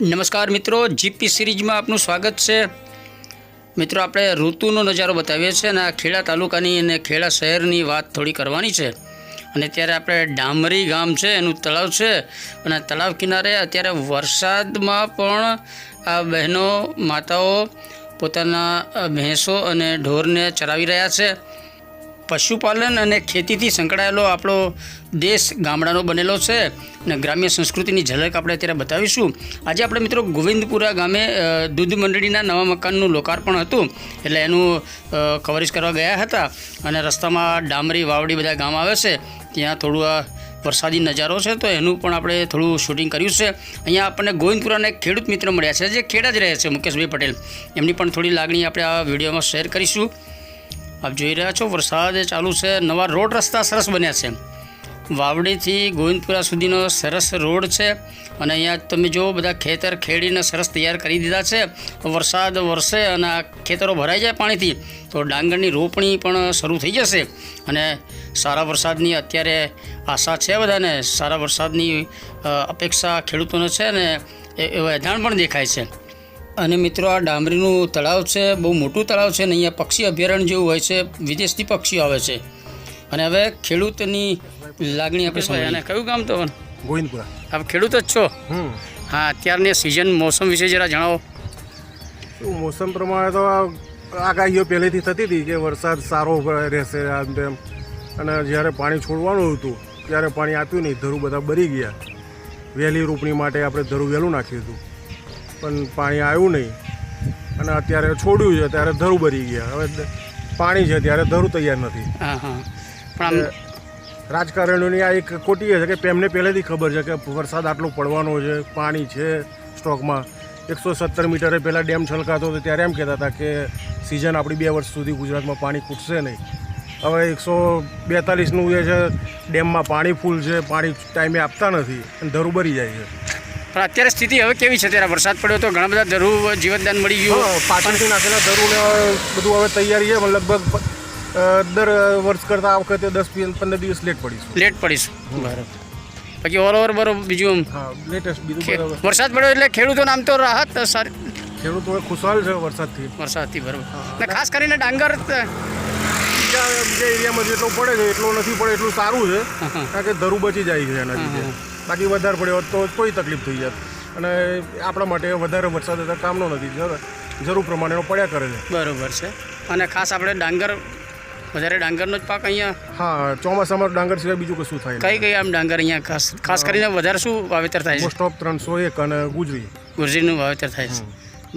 નમસ્કાર મિત્રો, જીપી સિરીઝમાં આપનું સ્વાગત છે. મિત્રો, આપણે ઋતુનો નજારો બતાવીએ છીએ અને આ ખેડા તાલુકાની અને ખેડા શહેરની વાત થોડી કરવાની છે. અને ત્યારે આપણે ડામરી ગામ છે, એનું તળાવ છે. અને તળાવ કિનારે અત્યારે વરસાદમાં પણ આ બહેનો, માતાઓ પોતાના ભેંસો અને ઢોરને ચરાવી રહ્યા છે. પશુપાલન અને ખેતીથી સંકળાયેલો આપણો દેશ ગામડાનો બનેલો છે અને ગ્રામ્ય સંસ્કૃતિની ઝલક આપણે અત્યારે બતાવીશું. આજે આપણે મિત્રો ગોવિંદપુરા ગામે દૂધ મંડળીના નવા મકાનનું લોકાર્પણ હતું. એટલે એનું કવરેજ કરવા ગયા હતા અને રસ્તામાં ડામરી, વાવડી બધા ગામ આવે છે. ત્યાં થોડું આ વરસાદી નજારો છે તો એનું પણ આપણે થોડું શૂટિંગ કર્યું છે. અહીંયા આપણને ગોવિંદપુરાના એક ખેડૂત મિત્ર મળ્યા છે, જે ખેડા જ રહે છે, મુકેશભાઈ પટેલ. એમની પણ થોડી લાગણી આપણે આ વિડીયોમાં શેર કરીશું. આપ જોઈ રહ્યા છો, વરસાદ ચાલુ છે. નવા રોડ રસ્તા સરસ બન્યા છે. વાવડીથી ગોવિંદપુરા સુધીનો સરસ રોડ છે અને અહીંયા તમે જો બધા ખેતર ખેડીને સરસ તૈયાર કરી દીધા છે. વરસાદ વરસે અને આ ખેતરો ભરાઈ જાય પાણીથી, તો ડાંગરની રોપણી પણ શરૂ થઈ જશે. અને સારા વરસાદની અત્યારે આશા છે બધાને. સારા વરસાદની અપેક્ષા ખેડૂતોને છે અને એ- એધાણ પણ દેખાય છે. અને મિત્રો આ ડામરીનું તળાવ છે બહુ મોટું તળાવ છે અને અહીંયા પક્ષી અભયારણ્ય જેવું હોય છે વિદેશથી પક્ષીઓ આવે છે. અને હવે ખેડૂતની લાગણી આપણે સમજાય અને કયું ગામ તો? ગોવિંદપુરા. આપ ખેડૂત જ છો? હા અત્યારની સિઝન મોસમ વિશે જરા જણાવો. શું મોસમ પ્રમાણે તો આ આગાહીઓ પહેલેથી થતી હતી કે વરસાદ સારો રહેશે આમ તેમ. અને જ્યારે પાણી છોડવાનું હતું ત્યારે પાણી આપ્યું નહીં ધરું બધા બરી ગયા. વહેલી રોપણી માટે આપણે ધરું વહેલું નાખ્યું હતું. પણ પાણી આવ્યું નહીં. અને અત્યારે છોડ્યું છે ત્યારે ધરું ભરી ગયા. હવે પાણી છે ત્યારે ધરું તૈયાર નથી. પણ રાજકારણીઓની આ એક ખોટી છે કે એમને પહેલેથી ખબર છે કે વરસાદ આટલો પડવાનો છે પાણી છે સ્ટોકમાં. એકસો સત્તર મીટરે પહેલાં ડેમ છલકાતો હતો ત્યારે એમ કહેતા હતા કે સિઝન આપણી બે વર્ષ સુધી ગુજરાતમાં પાણી ખૂટશે નહીં. હવે એકસો બેતાલીસનું જે છે ડેમમાં પાણી ફૂલ છે પાણી ટાઈમે આપતા નથી અને ધરું ભરી જાય છે. પણ અત્યારે સ્થિતિ હવે કેવી છે? ત્યારે વરસાદ પડ્યો તો ઘણા બધા ધરું જીવતદાન મળી ગયું. પાછળથી નાખેલા ધરુને બધું હવે તૈયારી છે લગભગ દર વર્ષ કરતાં આ વખતે દસ પંદર દિવસ લેટ પડીશું લેટ પડીશું. બરાબર. બાકી ઓલ ઓવર બરોબર બીજું લેટેસ્ટ બીજું વરસાદ પડ્યો એટલે ખેડૂતોને આમ તો રાહત સારી ખેડૂતો ખુશહાલ ખુશાલ છે વરસાદથી. વરસાદથી બરોબર. ને ખાસ કરીને ડાંગર બીજા બીજા એરિયામાં જેટલો પડે છે એટલો નથી પડે એટલું સારું છે કારણ કે ધરું બચી જાય છે એના લીધે બાકી વધારે પડ્યો હોત તો કોઈ તકલીફ થઈ જાત. અને આપણા માટે વધારે વરસાદ અત્યારે કામનો નથી. જરૂર પ્રમાણેનો પડ્યા કરે છે. બરાબર છે. અને ખાસ આપણે ડાંગર વધારે ડાંગરનો જ પાક અહીંયા હા ચોમાસામાં ડાંગર સિવાય બીજું કશું થાય કઈ કઈ આમ ડાંગર અહીંયા ખાસ ખાસ કરીને વધારે શું વાવેતર થાય મોસ્ટ ઓફ ત્રણસો એક અને ગુજરી. ગુજરીનું વાવેતર થાય છે.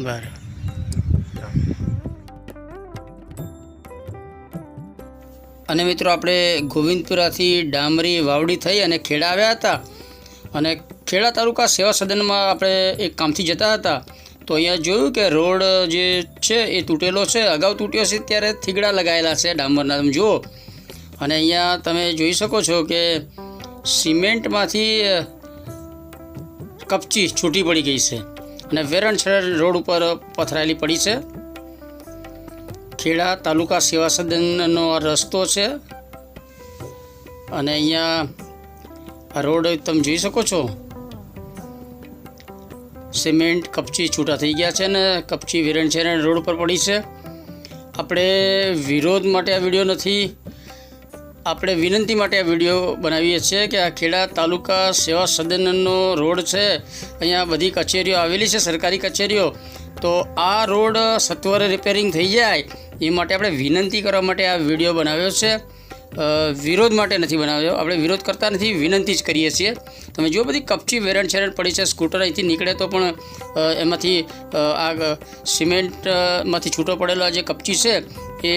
બરાબર. અને મિત્રો આપણે ગોવિંદપુરાથી ડામરી વાવડી થઈ અને ખેડા આવ્યા હતા. અને ખેડા તાલુકા સેવા સદનમાં આપણે એક કામથી જતા હતા, તો અહીંયા જોયું કે રોડ જે છે એ તૂટેલો છે, અગાઉ તૂટ્યો છે, ત્યારે થીગડા લગાવેલા છે ડામરના તમે જુઓ. અને અહીંયા તમે જોઈ શકો છો કે સિમેન્ટમાંથી કપચી છૂટી પડી ગઈ છે અને વેરણછેર રોડ ઉપર પથરાયેલી પડી છે. ખેડા તાલુકા સેવા સદનનો આ રસ્તો છે. અને અહીંયા આ રોડ તમે જોઈ શકો છો. સિમેન્ટ કપચી છૂટા થઈ ગયા છે ને કપચી વેરણછેડ રોડ ઉપર પડી છે. આપણે વિરોધ માટે આ વીડિયો નથી. આપણે વિનંતી માટે આ વીડિયો બનાવીએ છીએ કે આ ખેડા તાલુકા સેવા સદનનો રોડ છે. અહીંયા બધી કચેરીઓ આવેલી છે, સરકારી કચેરીઓ. તો આ રોડ સત્વરે રિપેરિંગ થઈ જાય એ માટે આપણે વિનંતી કરવા માટે આ વીડિયો બનાવ્યો છે. વિરોધ માટે નથી બનાવ્યો. આપણે વિરોધ કરતા નથી, વિનંતી જ કરીએ છીએ. તમે જો બધી કપચી વેરણ છેરણ પડી છે, સ્કૂટર અહીંથી નીકળે તો પણ એમાંથી આ સિમેન્ટમાંથી છૂટો પડેલો જે કપચી છે, એ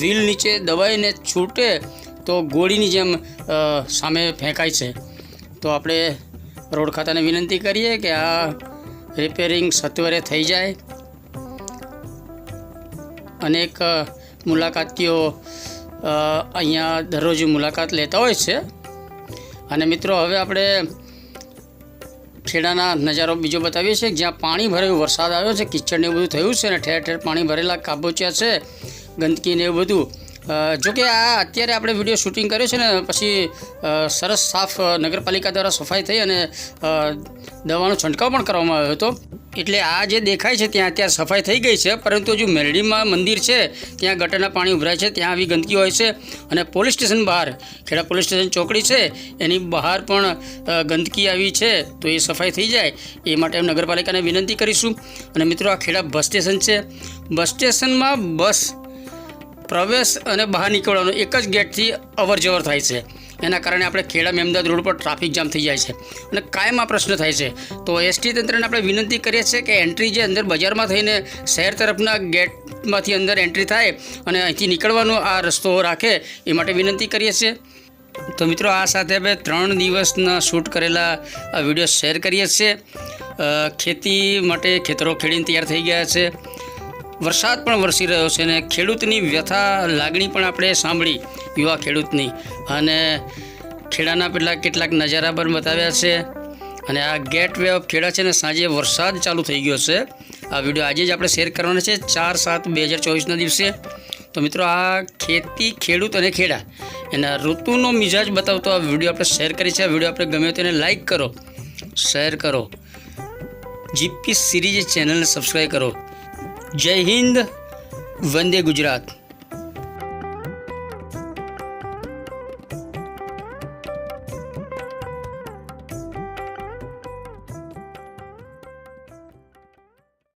વ્હીલ નીચે દબાઈને છૂટે તો ગોળીની જેમ સામે ફેંકાય છે. તો આપણે રોડ ખાતાને વિનંતી કરીએ કે આ રિપેરિંગ સત્વરે થઈ જાય. અનેક મુલાકાતીઓ અહીંયા દરરોજ મુલાકાત લેતા હોય છે. અને મિત્રો, હવે આપણે ખેડાના નજારો બીજો બતાવીએ છીએ. જ્યાં પાણી ભરાયું, વરસાદ આવ્યો છે કિચડને એવું બધું થયું છે ને ઠેર ઠેર પાણી ભરેલા કાબોચિયા છે, ગંદકી ને એવું બધું. જોકે આ અત્યારે આપણે વીડિયો શૂટિંગ કર્યો છે ને, પછી સરસ સાફ નગરપાલિકા દ્વારા સફાઈ થઈ અને દવાનો છંટકાવ પણ કરવામાં આવ્યો હતો. એટલે આ જે દેખાય છે ત્યાં અત્યારે સફાઈ થઈ ગઈ છે, પરંતુ હજુ મેરડીમાં મંદિર છે, ત્યાં ગટરના પાણી ઉભરાય છે, ત્યાં આવી ગંદકી હોય છે અને પોલીસ સ્ટેશન બહાર, ખેડા પોલીસ સ્ટેશન ચોકડી છે, એની બહાર પણ ગંદકી આવી છે, તો એ સફાઈ થઈ જાય, એ માટે નગરપાલિકાને વિનંતી કરીશું. અને મિત્રો, આ ખેડા બસ સ્ટેશન છે. બસ સ્ટેશનમાં બસ પ્રવેશ અને બહાર નીકળવાનો એક જ ગેટથી અવર જવર થાય છે. એના કારણે આપણે ખેડા મેમદાદ રોડ પર ટ્રાફિક જામ થઈ જાય છે. અને કાયમ આ પ્રશ્ન થાય છે. તો એસટી તંત્રને આપણે વિનંતી કરીએ છીએ કે એન્ટ્રી જે અંદર બજારમાં થઈને શહેર તરફના ગેટમાંથી અંદર એન્ટ્રી થાય અને અહીંથી નીકળવાનો આ રસ્તો રાખે એ માટે વિનંતી કરીએ છીએ. તો મિત્રો આ સાથે અમે ત્રણ દિવસના શૂટ કરેલા આ વીડિયો શેર કરીએ છીએ. ખેતી માટે ખેતરો ખેડીને તૈયાર થઈ ગયા છે. વરસાદ પણ વરસી રહ્યો છે અને ખેડૂતની વ્યથા લાગણી પણ આપણે સાંભળી, યુવા ખેડૂતની. અને ખેડાના પેલા કેટલાક નજારા પણ બતાવ્યા છે. અને આ ગેટ વે ઓફ ખેડા છે ને સાંજે વરસાદ ચાલુ થઈ ગયો છે. આ વીડિયો આજે જ આપણે શેર કરવાનો છે ચાર સાત બે હજાર ચોવીસના દિવસે. તો મિત્રો, આ ખેતી, ખેડૂત અને ખેડા, એના ઋતુનો મિજાજ બતાવતો આ વીડિયો આપણે શેર કરી છે. આ વીડિયો આપણે ગમે તેને લાઈક કરો શેર કરો. જીપી સિરીઝ ચેનલને સબસ્ક્રાઈબ કરો. જય હિન્દ વંદે ગુજરાત.